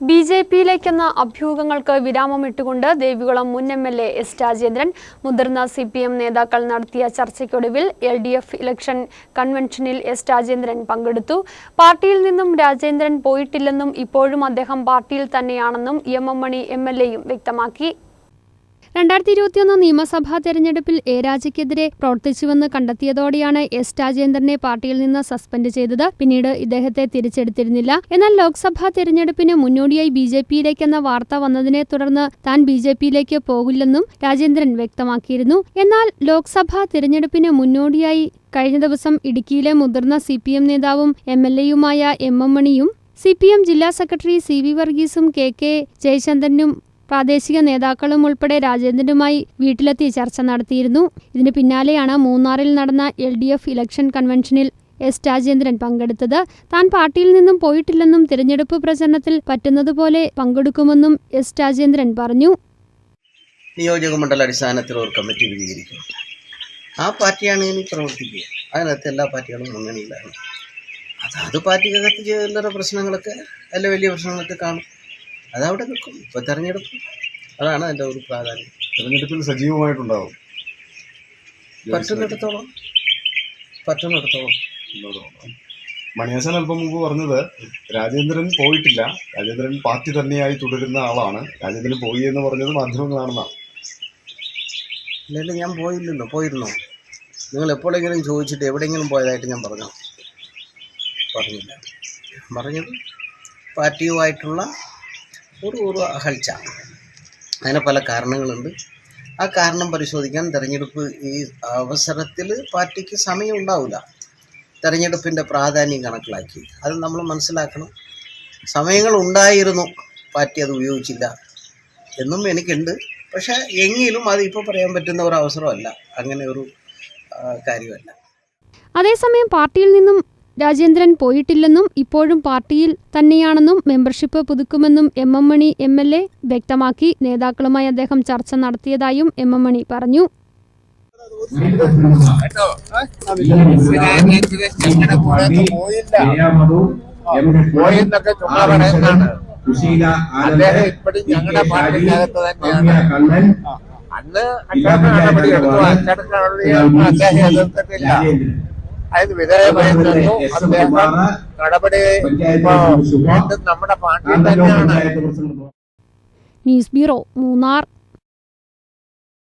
B J പിയിലേക്കെന്ന അഭ്യൂഹങ്ങൾക്ക് വിരാമമിട്ടുകൊണ്ട് ദേവികുളം മുൻ M L A S Rajendran മുതിർന്ന സി പി എം നേതാക്കൾ നടത്തിയ ചർച്ചയ്ക്കൊടുവിൽ എൽ ഡി എഫ് ഇലക്ഷൻ കൺവെൻഷനിൽ എസ് രാജേന്ദ്രൻ പങ്കെടുത്തു. പാർട്ടിയിൽ നിന്നും രാജേന്ദ്രൻ പോയിട്ടില്ലെന്നും ഇപ്പോഴും അദ്ദേഹം പാർട്ടിയിൽ തന്നെയാണെന്നും M M Mani M L എയും വ്യക്തമാക്കി. രണ്ടായിരത്തി ഇരുപത്തിയൊന്ന് നിയമസഭാ തെരഞ്ഞെടുപ്പിൽ എ രാജയ്ക്കെതിരെ പ്രവർത്തിച്ചുവെന്ന് കണ്ടെത്തിയതോടെയാണ് എസ് രാജേന്ദ്രനെ പാർട്ടിയിൽ നിന്ന് സസ്പെൻഡ് ചെയ്തത്. പിന്നീട് ഇദ്ദേഹത്തെ തിരിച്ചെടുത്തിരുന്നില്ല. എന്നാൽ ലോക്സഭാ തെരഞ്ഞെടുപ്പിന് മുന്നോടിയായി ബി ജെ പിയിലേക്കെന്ന വാർത്ത വന്നതിനെ തുടർന്ന് താൻ ബി ജെ പിയിലേക്ക് പോകില്ലെന്നും രാജേന്ദ്രൻ വ്യക്തമാക്കിയിരുന്നു. എന്നാൽ ലോക്സഭാ തിരഞ്ഞെടുപ്പിന് മുന്നോടിയായി കഴിഞ്ഞ ദിവസം ഇടുക്കിയിലെ മുതിർന്ന സി പി എം നേതാവും എം എൽ എയുമായ എം എം മണിയും സി പി എം ജില്ലാ സെക്രട്ടറി സി വി വർഗീസും കെ കെ ജയചന്ദ്രനും പ്രാദേശിക നേതാക്കളും ഉൾപ്പെടെ രാജേന്ദ്രനുമായി വീട്ടിലെത്തി ചർച്ച നടത്തിയിരുന്നു. ഇതിന് പിന്നാലെയാണ് മൂന്നാറിൽ നടന്ന എൽ ഡി എഫ് ഇലക്ഷൻ കൺവെൻഷനിൽ എസ് രാജേന്ദ്രൻ പങ്കെടുത്തത്. താൻ പാർട്ടിയിൽ നിന്നും പോയിട്ടില്ലെന്നും തിരഞ്ഞെടുപ്പ് പ്രചരണത്തിൽ പറ്റുന്നതുപോലെ പങ്കെടുക്കുമെന്നും എസ് രാജേന്ദ്രൻ പറഞ്ഞു. നിയോജകമണ്ഡല അടിസ്ഥാനത്തിൽ ഒരു കമ്മിറ്റി രൂപീകരിക്കും ആ പാർട്ടിയാണ് ഇനി പ്രവർത്തിക്കുക. അതിനകത്ത് എല്ലാ പാർട്ടികളും മുന്നണിയിലാണ്. അതാത് പാർട്ടിക്കകത്ത് ചില്ലറ പ്രശ്നങ്ങളൊക്കെ അല്ല വലിയ പ്രശ്നങ്ങളൊക്കെ കാണും. അതവിടെ നിൽക്കും. ഇപ്പോൾ തെരഞ്ഞെടുപ്പ്. അതാണ് അതിന്റെ ഒരു പ്രാധാന്യം. തെരഞ്ഞെടുപ്പിൽ സജീവമായിട്ടുണ്ടാവും. പറ്റുന്നിടത്തോളം. പറ്റുന്നിടത്തോളം. മണിയാസൻ അല്പം മുമ്പ് പറഞ്ഞത് രാജേന്ദ്രൻ പോയിട്ടില്ല. രാജേന്ദ്രൻ പാർട്ടി തന്നെയായി തുടരുന്ന ആളാണ്. രാജേന്ദ്രൻ പോയി എന്ന് പറഞ്ഞത് മാധ്യമങ്ങളാണെന്നാണ് ഇല്ലല്ല ഞാൻ പോയില്ലല്ലോ. പോയിരുന്നോ? നിങ്ങൾ എപ്പോഴെങ്കിലും ചോദിച്ചിട്ട് എവിടെയെങ്കിലും പോയതായിട്ട് ഞാൻ പറഞ്ഞോ? പറഞ്ഞില്ല. പറഞ്ഞത് പാർട്ടിയുമായിട്ടുള്ള ഒരു ഒരു അകൽച്ച അതിന് പല കാരണങ്ങളുണ്ട്. ആ കാരണം പരിശോധിക്കാൻ തെരഞ്ഞെടുപ്പ് ഈ അവസരത്തിൽ പാർട്ടിക്ക് സമയം ഉണ്ടാവില്ല തെരഞ്ഞെടുപ്പിന്റെ പ്രാധാന്യം കണക്കിലാക്കി. അത് നമ്മൾ മനസ്സിലാക്കണം. സമയങ്ങൾ ഉണ്ടായിരുന്നു. പാർട്ടി അത് ഉപയോഗിച്ചില്ല എന്നും എനിക്കുണ്ട്. പക്ഷേ എങ്കിലും അത് ഇപ്പോൾ പറയാൻ പറ്റുന്ന ഒരു അവസരമല്ല. അങ്ങനെ ഒരു കാര്യമല്ല. അതേസമയം പാർട്ടിയിൽ നിന്നും രാജേന്ദ്രൻ പോയിട്ടില്ലെന്നും ഇപ്പോഴും പാർട്ടിയിൽ തന്നെയാണെന്നും membership പുതുക്കുമെന്നും M M Mani M L A വ്യക്തമാക്കി. നേതാക്കളുമായി അദ്ദേഹം ചർച്ച നടത്തിയതായും എം എം മണി പറഞ്ഞു. ഞങ്ങളുടെ കൂടെ പോയില്ല പോയെന്നൊക്കെ ചുമ്മാ പറയുന്നതാണ്. അദ്ദേഹം ഇപ്പോഴും ഞങ്ങളുടെ പാർട്ടിക്കകത്ത് തന്നെയാണ്. അന്ന് നടപടി എടുത്തു. അദ്ദേഹം എതിർത്തിട്ടില്ല. അതിന് വിധേയമായി നിന്നു അദ്ദേഹം നടപടി നമ്മുടെ പാർട്ടി തന്നെയാണ് ന്യൂസ് ബ്യൂറോ മൂന്നാർ.